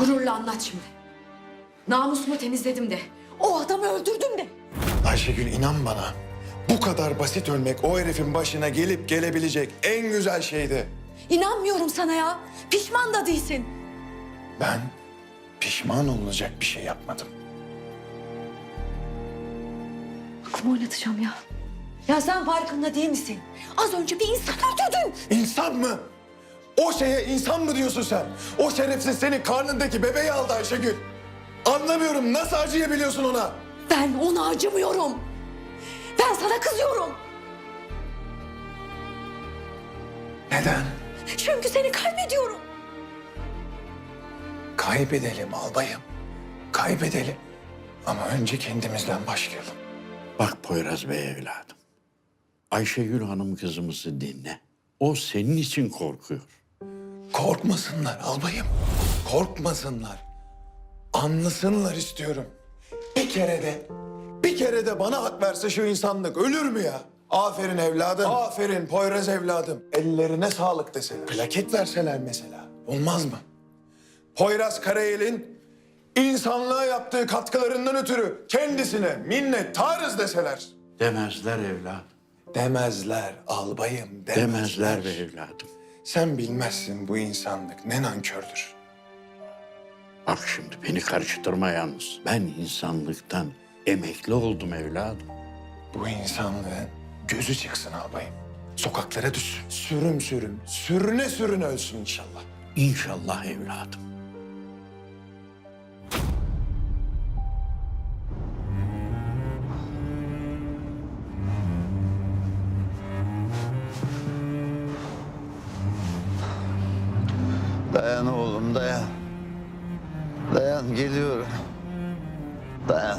Gururla anlat şimdi. Namusumu temizledim de. O adamı öldürdüm de. Ayşegül inan bana. Bu kadar basit ölmek o herifin başına gelip gelebilecek en güzel şeydi. İnanmıyorum sana ya. Pişman da değilsin. Ben pişman olacak bir şey yapmadım. Aklımı oynatacağım ya. Ya sen farkında değil misin? Az önce bir insan öldürdün. İnsan mı? O şeye insan mı diyorsun sen? O şerefsiz senin karnındaki bebeği aldı Ayşegül. Anlamıyorum nasıl acıyabiliyorsun ona? Ben ona acımıyorum. Ben sana kızıyorum. Neden? Çünkü seni kaybediyorum. Kaybedelim albayım. Kaybedelim. Ama önce kendimizden başlayalım. Bak Poyraz Bey evladım. Ayşegül Hanım kızımızı dinle. O senin için korkuyor. Korkmasınlar albayım. Korkmasınlar. Anlasınlar istiyorum. Bir kere de, bir kere de bana hak verse şu insanlık ölür mü ya? Aferin evladım. Aferin Poyraz evladım. Ellerine sağlık deseler. Plaket verseler mesela. Olmaz mı? Poyraz Karayel'in insanlığa yaptığı katkılarından ötürü kendisine minnettarız deseler. Demezler evladım. Demezler albayım demezler. Demezler be evladım. Sen bilmezsin bu insanlık ne nankördür. Bak şimdi beni karıştırma yalnız. Ben insanlıktan emekli oldum evladım. Bu insanlığın gözü çıksın albayım. Sokaklara düşsün. Sürüm sürüm, sürüne sürüne ölsün inşallah. İnşallah evladım. Dayan oğlum dayan. Dayan geliyorum. Dayan.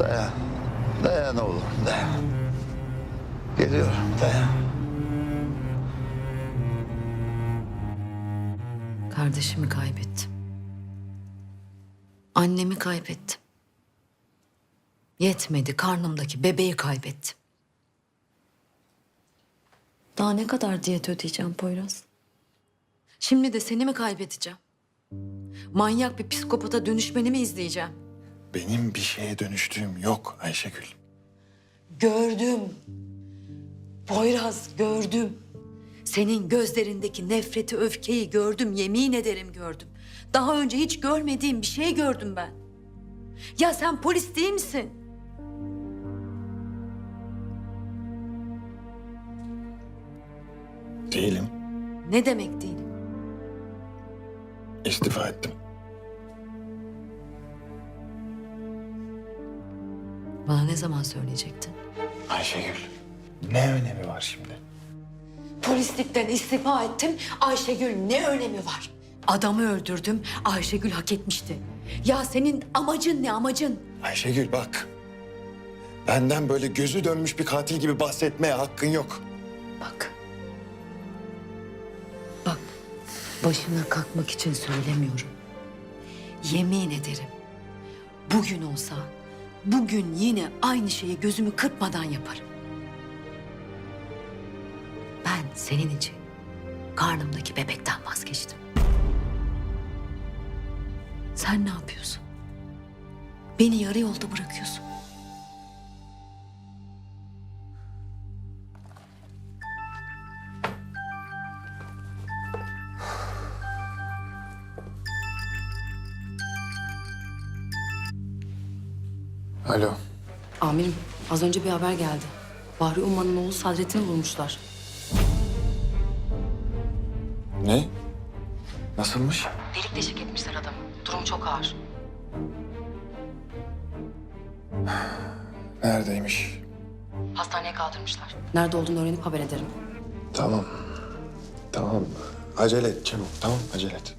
Dayan. Dayan oğlum dayan. Geliyorum dayan. Kardeşimi kaybettim. Annemi kaybettim. Yetmedi karnımdaki bebeği kaybettim. Daha ne kadar diyet ödeyeceğim Poyraz? Şimdi de seni mi kaybedeceğim? Manyak bir psikopata dönüşmeni mi izleyeceğim? Benim bir şeye dönüştüğüm yok Ayşegül. Gördüm. Poyraz gördüm. Senin gözlerindeki nefreti, öfkeyi gördüm. Yemin ederim gördüm. Daha önce hiç görmediğim bir şey gördüm ben. Ya sen polis değil misin? Değilim. Ne demek değil? İstifa ettim. Bana ne zaman söyleyecektin? Ayşegül, ne önemi var şimdi? Polislikten istifa ettim. Ayşegül ne önemi var? Adamı öldürdüm. Ayşegül hak etmişti. Ya senin amacın ne amacın? Ayşegül bak. Benden böyle gözü dönmüş bir katil gibi bahsetmeye hakkın yok. Bak. Başına kalkmak için söylemiyorum. Yemin ederim. Bugün olsa bugün yine aynı şeyi gözümü kırpmadan yaparım. Ben senin için karnımdaki bebekten vazgeçtim. Sen ne yapıyorsun? Beni yarı yolda bırakıyorsun. Alo. Amirim, az önce bir haber geldi. Bahri Umman'ın oğlu Sadrettin'i vurmuşlar. Ne? Nasılmış? Delik deşik etmişler adamı. Durum çok ağır. Neredeymiş? Hastaneye kaldırmışlar. Nerede olduğunu öğrenip haber ederim. Tamam. Tamam. Acele et çabuk. Tamam acele et.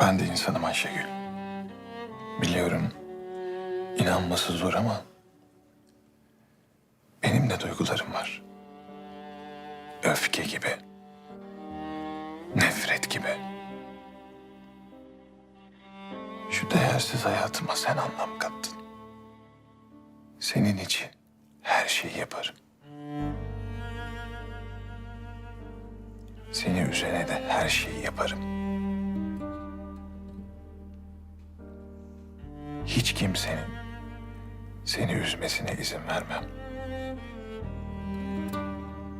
Ben de insanım Ayşegül. Biliyorum inanması zor ama benim de duygularım var. Öfke gibi, nefret gibi. Şu değersiz hayatıma sen anlam kattın. Senin için her şeyi yaparım. Seni üzerine de her şeyi yaparım. Hiç kimsenin seni üzmesine izin vermem.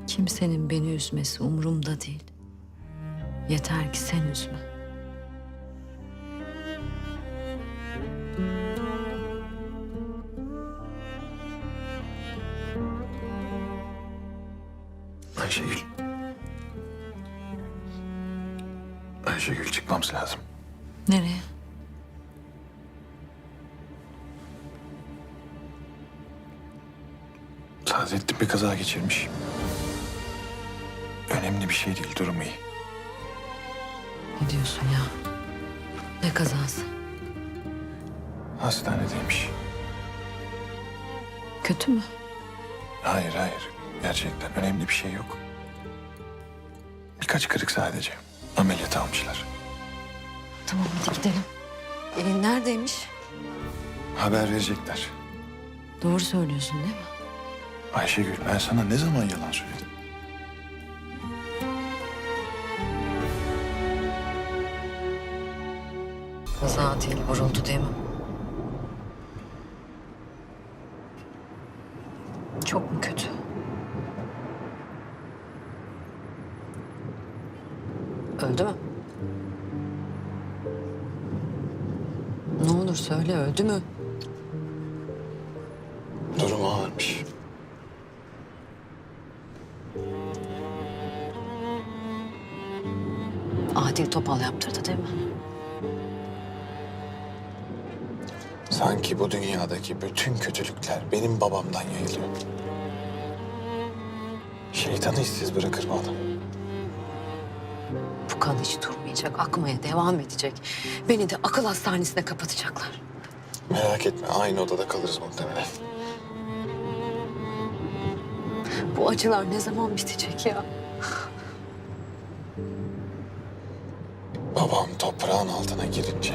Kimsenin beni üzmesi umurumda değil. Yeter ki sen üzme. Ayşegül çıkmamız lazım. Nereye? Saadettin bir kaza geçirmiş. Önemli bir şey değil, durumu iyi. Ne diyorsun ya? Ne kazası? Hastanedeymiş. Kötü mü? Hayır, hayır. Gerçekten önemli bir şey yok. Birkaç kırık sadece. Ameliyat almışlar. Tamam hadi gidelim. Elin neredeymiş? Haber verecekler. Doğru söylüyorsun değil mi? Ayşegül, ben sana ne zaman yalan söyledim? Kaza değil, vuruldu değil mi? Çok mu kötü? Öldü mü? Ne olur söyle öldü mü? Durumu ağırmış. Adil topal yaptırdı değil mi? Sanki bu dünyadaki bütün kötülükler benim babamdan yayılıyor. Şeytanı işsiz bırakır mı adam? Kan hiç durmayacak, akmaya devam edecek. Beni de akıl hastanesine kapatacaklar. Merak etme, aynı odada kalırız muhtemelen. Bu acılar ne zaman bitecek ya? Babam toprağın altına girince